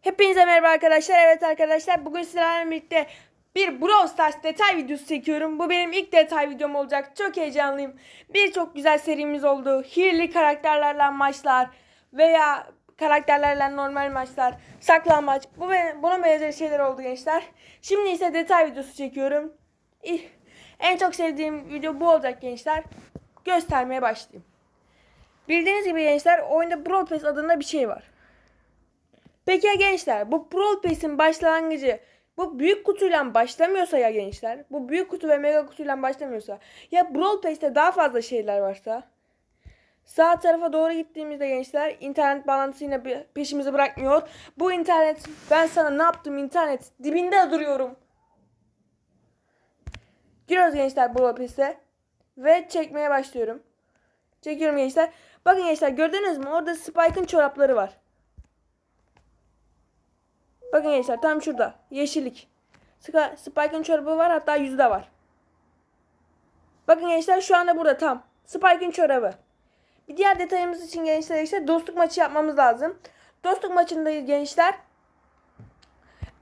Hepinize merhaba arkadaşlar. Evet arkadaşlar bugün sizlerle birlikte bir Brawl Stars detay videosu çekiyorum. Bu benim ilk detay videom olacak. Çok heyecanlıyım. Birçok güzel serimiz oldu. Hileli karakterlerle maçlar veya karakterlerle normal maçlar, saklanmaç. Bu ve buna benzer şeyler oldu gençler. Şimdi ise detay videosu çekiyorum. En çok sevdiğim video bu olacak gençler. Göstermeye başlayayım. Bildiğiniz gibi gençler oyunda Brawl Pass adında bir şey var. Peki ya gençler bu Brawl Pass'in başlangıcı bu büyük kutuyla başlamıyorsa ya gençler bu büyük kutu ve mega kutuyla başlamıyorsa ya Brawl Pass'te daha fazla şeyler varsa sağ tarafa doğru gittiğimizde gençler internet bağlantısı yine pe- peşimizi bırakmıyor. Bu internet ben sana ne yaptım internet dibinde duruyorum. Giriyoruz gençler Brawl Pass'e ve çekmeye başlıyorum. Çekiyorum gençler. Bakın gençler gördünüz mü orada Spike'ın çorapları var. Bakın gençler tam şurada. Yeşillik. Spike'ın çorabı var hatta yüzü de var. Bakın gençler şu anda burada tam. Spike'ın çorabı. Bir diğer detayımız için gençler işte dostluk maçı yapmamız lazım. Dostluk maçındayız gençler.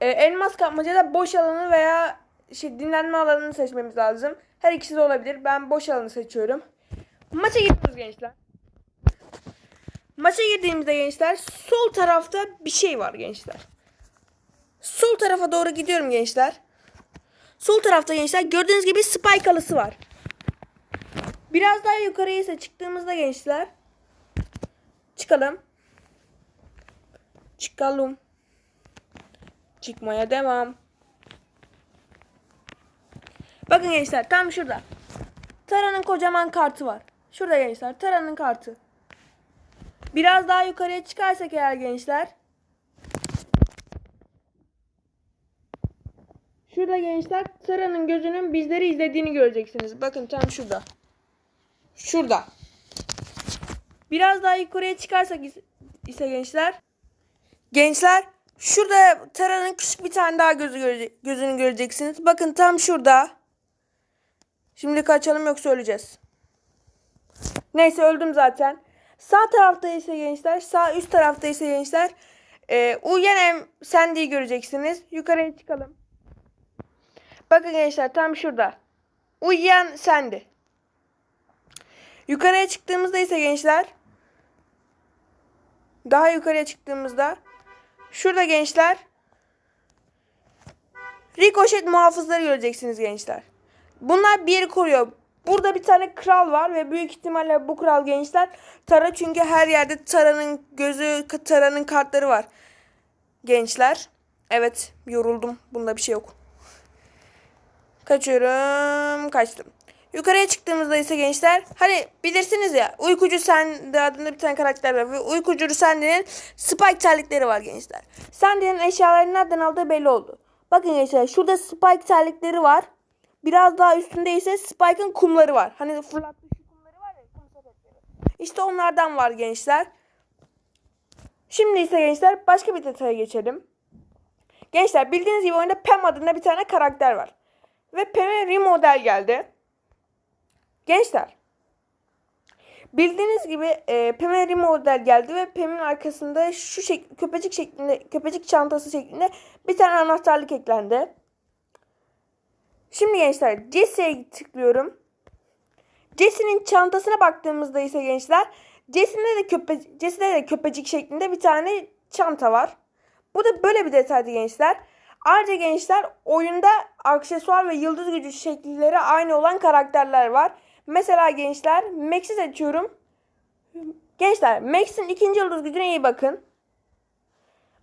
Ee, elmas kapmacada boş alanı veya şey, dinlenme alanını seçmemiz lazım. Her ikisi de olabilir. Ben boş alanı seçiyorum. Maça gidiyoruz gençler. Maça girdiğimizde gençler sol tarafta bir şey var gençler. Sol tarafa doğru gidiyorum gençler. Sol tarafta gençler gördüğünüz gibi spike halısı var. Biraz daha yukarıya ise çıktığımızda gençler. Çıkalım. Çıkalım. Çıkmaya devam. Bakın gençler tam şurada. Tara'nın kocaman kartı var. Şurada gençler Tara'nın kartı. Biraz daha yukarıya çıkarsak eğer gençler. Şurada gençler Tara'nın gözünün bizleri izlediğini göreceksiniz. Bakın tam şurada. Şurada. Biraz daha yukarıya çıkarsak is- ise gençler. Gençler şurada Tara'nın küçük bir tane daha gözü görece- gözünü göreceksiniz. Bakın tam şurada. Şimdi kaçalım yoksa öleceğiz. Neyse öldüm zaten. Sağ tarafta ise gençler, sağ üst tarafta ise gençler e, uyuyan em Sandy'yi göreceksiniz. Yukarıya çıkalım. Bakın gençler tam şurada. Uyuyan Sandy. Yukarıya çıktığımızda ise gençler daha yukarıya çıktığımızda şurada gençler Ricochet muhafızları göreceksiniz gençler. Bunlar bir yeri koruyor. Burada bir tane kral var ve büyük ihtimalle bu kral gençler Tara çünkü her yerde Tara'nın gözü, Tara'nın kartları var. Gençler. Evet yoruldum. Bunda bir şey yok. Kaçıyorum. Kaçtım. Yukarıya çıktığımızda ise gençler hani bilirsiniz ya uykucu Sandy adında bir tane karakter var ve uykucu Sandy'nin spike terlikleri var gençler. Sandy'nin eşyalarını nereden aldığı belli oldu. Bakın gençler şurada spike terlikleri var. Biraz daha üstünde ise Spike'ın kumları var. Hani fırlattığı şu kumları var ya kum sepetleri. İşte onlardan var gençler. Şimdi ise gençler başka bir detaya geçelim. Gençler bildiğiniz gibi oyunda Pam adında bir tane karakter var. Ve Pam'e remodel geldi. Gençler. Bildiğiniz gibi e, Pam'e remodel geldi ve Pam'in arkasında şu şek köpecik şeklinde köpecik çantası şeklinde bir tane anahtarlık eklendi. Şimdi gençler Jesse'ye tıklıyorum. Jesse'nin çantasına baktığımızda ise gençler Jesse'de de köpe Jesse'de de köpecik şeklinde bir tane çanta var. Bu da böyle bir detaydı gençler. Ayrıca gençler oyunda aksesuar ve yıldız gücü şekilleri aynı olan karakterler var. Mesela gençler Max'i seçiyorum. Gençler Max'in ikinci yıldız gücüne iyi bakın.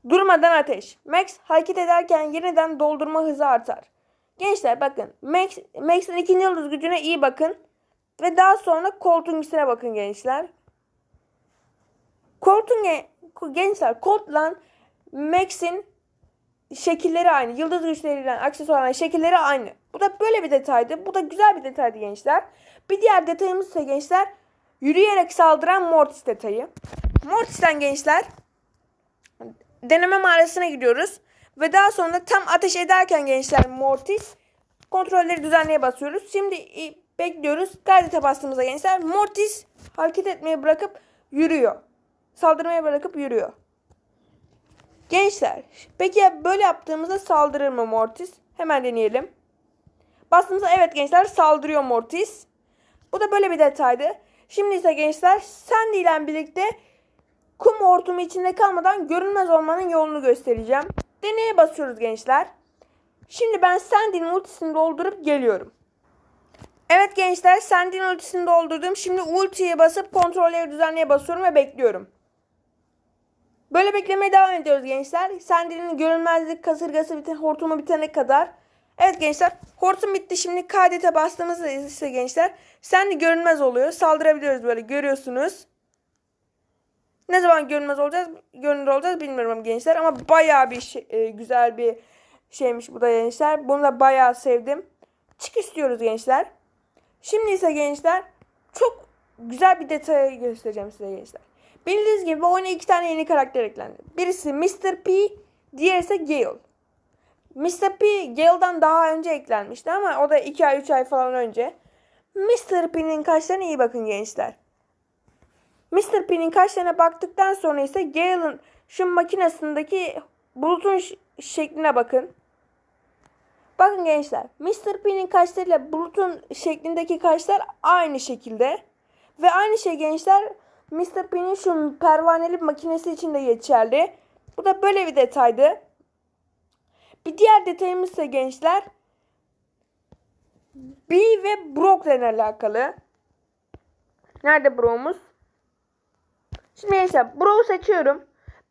Durmadan ateş. Max hareket ederken yeniden doldurma hızı artar. Gençler bakın. Max, Max'in ikinci yıldız gücüne iyi bakın. Ve daha sonra Colt'un gücüne bakın gençler. Colt'un ge- gençler Colt'la Max'in şekilleri aynı. Yıldız güçleriyle aksesuarların şekilleri aynı. Bu da böyle bir detaydı. Bu da güzel bir detaydı gençler. Bir diğer detayımız ise gençler yürüyerek saldıran Mortis detayı. Mortis'ten gençler deneme mağarasına gidiyoruz. Ve daha sonra tam ateş ederken gençler Mortis kontrolleri düzenleye basıyoruz. Şimdi bekliyoruz. Kaydete bastığımızda gençler Mortis hareket etmeyi bırakıp yürüyor. Saldırmaya bırakıp yürüyor. Gençler, peki ya böyle yaptığımızda saldırır mı Mortis? Hemen deneyelim. Bastığımızda evet gençler saldırıyor Mortis. Bu da böyle bir detaydı. Şimdi ise gençler Sandy ile birlikte kum hortumu içinde kalmadan görünmez olmanın yolunu göstereceğim. Deneye basıyoruz gençler. Şimdi ben Sandy'nin ultisini doldurup geliyorum. Evet gençler Sandy'nin ultisini doldurdum. Şimdi ultiye basıp kontrolleri düzenleye basıyorum ve bekliyorum. Böyle beklemeye devam ediyoruz gençler. Sandy'nin görünmezlik kasırgası biten, hortumu bitene kadar. Evet gençler hortum bitti. Şimdi KDT bastığımızda ise gençler Sandy görünmez oluyor. Saldırabiliyoruz böyle görüyorsunuz. Ne zaman görünmez olacağız, görünür olacağız bilmiyorum gençler ama bayağı bir şey, e, güzel bir şeymiş bu da gençler. Bunu da bayağı sevdim. Çık istiyoruz gençler. Şimdi ise gençler çok güzel bir detayı göstereceğim size gençler. Bildiğiniz gibi oyuna iki tane yeni karakter eklendi. Birisi Mr. P, diğeri ise Gale. Mr. P Gale'dan daha önce eklenmişti ama o da 2 ay 3 ay falan önce. Mr. P'nin kaşlarına iyi bakın gençler. Mr. P'nin kaşlarına baktıktan sonra ise Gale'ın şu makinesindeki bulutun şekline bakın. Bakın gençler, Mr. P'nin kaşlarıyla bulutun şeklindeki kaşlar aynı şekilde. Ve aynı şey gençler Mr. Şu pervaneli makinesi için de geçerli. Bu da böyle bir detaydı. Bir diğer detayımız ise gençler B ve Brock alakalı. Nerede Brock'umuz? Şimdi gençler Brock'u seçiyorum.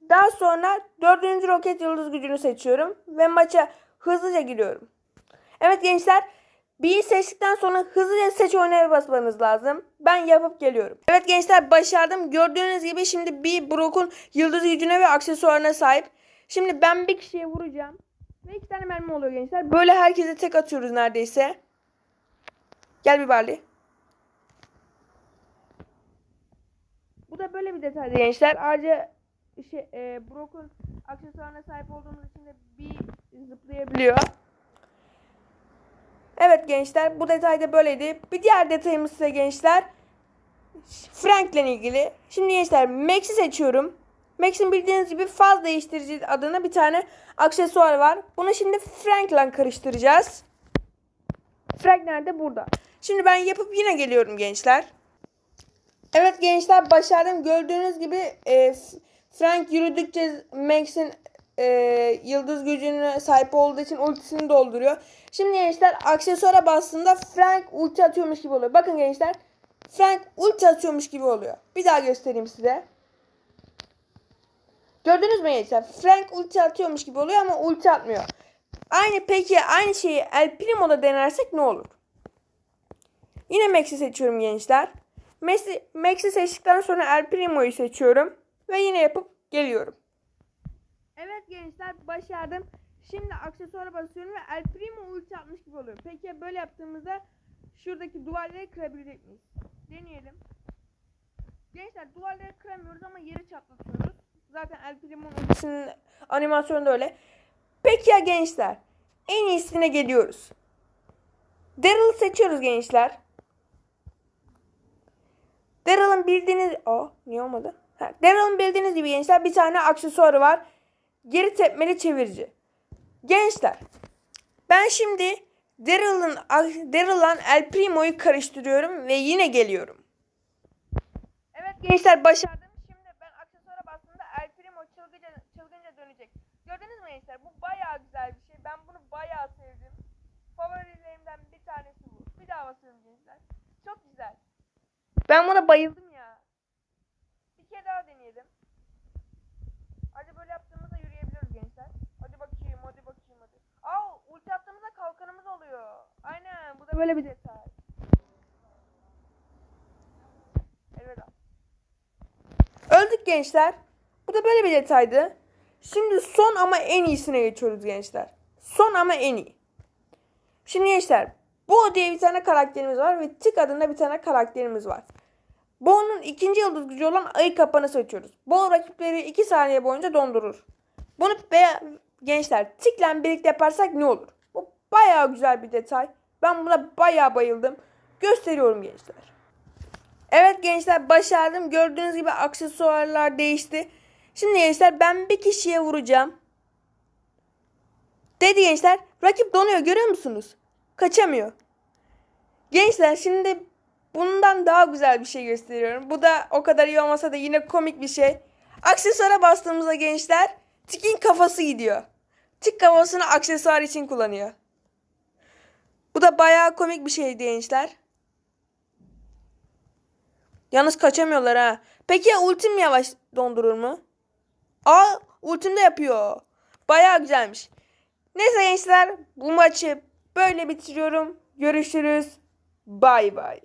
Daha sonra dördüncü roket yıldız gücünü seçiyorum. Ve maça hızlıca giriyorum. Evet gençler B'yi seçtikten sonra hızlıca seç oynaya basmanız lazım. Ben yapıp geliyorum. Evet gençler başardım. Gördüğünüz gibi şimdi B Brock'un yıldız gücüne ve aksesuarına sahip. Şimdi ben bir kişiye vuracağım. Ve iki tane mermi oluyor gençler. Böyle herkese tek atıyoruz neredeyse. Gel bir Barley. Bu da böyle bir detaydı gençler. Ayrıca şey, e, Brock'un aksesuarına sahip olduğumuz için de bir zıplayabiliyor. Evet gençler bu detay da böyleydi. Bir diğer detayımız ise gençler Frank'le ilgili. Şimdi gençler Max'i seçiyorum. Max'in bildiğiniz gibi faz değiştirici adına bir tane aksesuar var. Bunu şimdi Frank'la karıştıracağız. Frank nerede? Burada. Şimdi ben yapıp yine geliyorum gençler. Evet gençler başardım. Gördüğünüz gibi e, Frank yürüdükçe Max'in e, yıldız gücüne sahip olduğu için ultisini dolduruyor. Şimdi gençler aksesuara bastığında Frank ulti atıyormuş gibi oluyor. Bakın gençler Frank ulti atıyormuş gibi oluyor. Bir daha göstereyim size. Gördünüz mü gençler? Frank ulti atıyormuş gibi oluyor ama ulti atmıyor. Aynı peki aynı şeyi El Primo'da denersek ne olur? Yine Max'i seçiyorum gençler. Max'i, seçtikten sonra El Primo'yu seçiyorum. Ve yine yapıp geliyorum. Evet gençler başardım. Şimdi aksesuara basıyorum ve El Primo ulti atmış gibi oluyor. Peki böyle yaptığımızda şuradaki duvarları kırabilecek miyiz? Deneyelim. Gençler duvarları kıramıyoruz ama yeri çatlatıyoruz. Zaten El Primo'nun animasyonu da öyle. Peki ya gençler? En iyisine geliyoruz. Daryl seçiyoruz gençler. Daryl'ın bildiğiniz... Aa niye olmadı? Daryl'ın bildiğiniz gibi gençler bir tane aksesuarı var. Geri tepmeli çevirici. Gençler ben şimdi Daryl'ın Daryl'la El Primo'yu karıştırıyorum ve yine geliyorum. Evet gençler başardım. Şimdi ben aksesuara bastığımda El Primo çılgınca, çılgınca dönecek. Gördünüz mü gençler? Bu bayağı güzel bir şey. Ben bunu bayağı sevdim. Favorilerimden bir tanesi bu. Bir daha basıyorum gençler. Çok güzel. Ben buna bayıldım ya. Bir kere daha deneyelim. Hadi böyle yaptığımızda yürüyebiliyoruz gençler. Hadi bakayım, hadi bakayım, hadi. Aa, ulti attığımızda kalkanımız oluyor. Aynen, bu da böyle bir detay. Elveda. Öldük gençler. Bu da böyle bir detaydı. Şimdi son ama en iyisine geçiyoruz gençler. Son ama en iyi. Şimdi gençler, Bo diye bir tane karakterimiz var ve Tik adında bir tane karakterimiz var. Bo'nun ikinci yıldız gücü olan ayı kapanı seçiyoruz. Bo rakipleri 2 saniye boyunca dondurur. Bunu be gençler Tik'le birlikte yaparsak ne olur? Bu bayağı güzel bir detay. Ben buna bayağı bayıldım. Gösteriyorum gençler. Evet gençler başardım. Gördüğünüz gibi aksesuarlar değişti. Şimdi gençler ben bir kişiye vuracağım. Dedi gençler. Rakip donuyor görüyor musunuz? Kaçamıyor. Gençler şimdi bundan daha güzel bir şey gösteriyorum. Bu da o kadar iyi olmasa da yine komik bir şey. Aksesuara bastığımızda gençler Tik'in kafası gidiyor. Tik kafasını aksesuar için kullanıyor. Bu da bayağı komik bir şeydi gençler. Yalnız kaçamıyorlar ha. Peki ya ultim yavaş dondurur mu? Aa ultim de yapıyor. Bayağı güzelmiş. Neyse gençler bu maçı böyle bitiriyorum. Görüşürüz. Bay bay.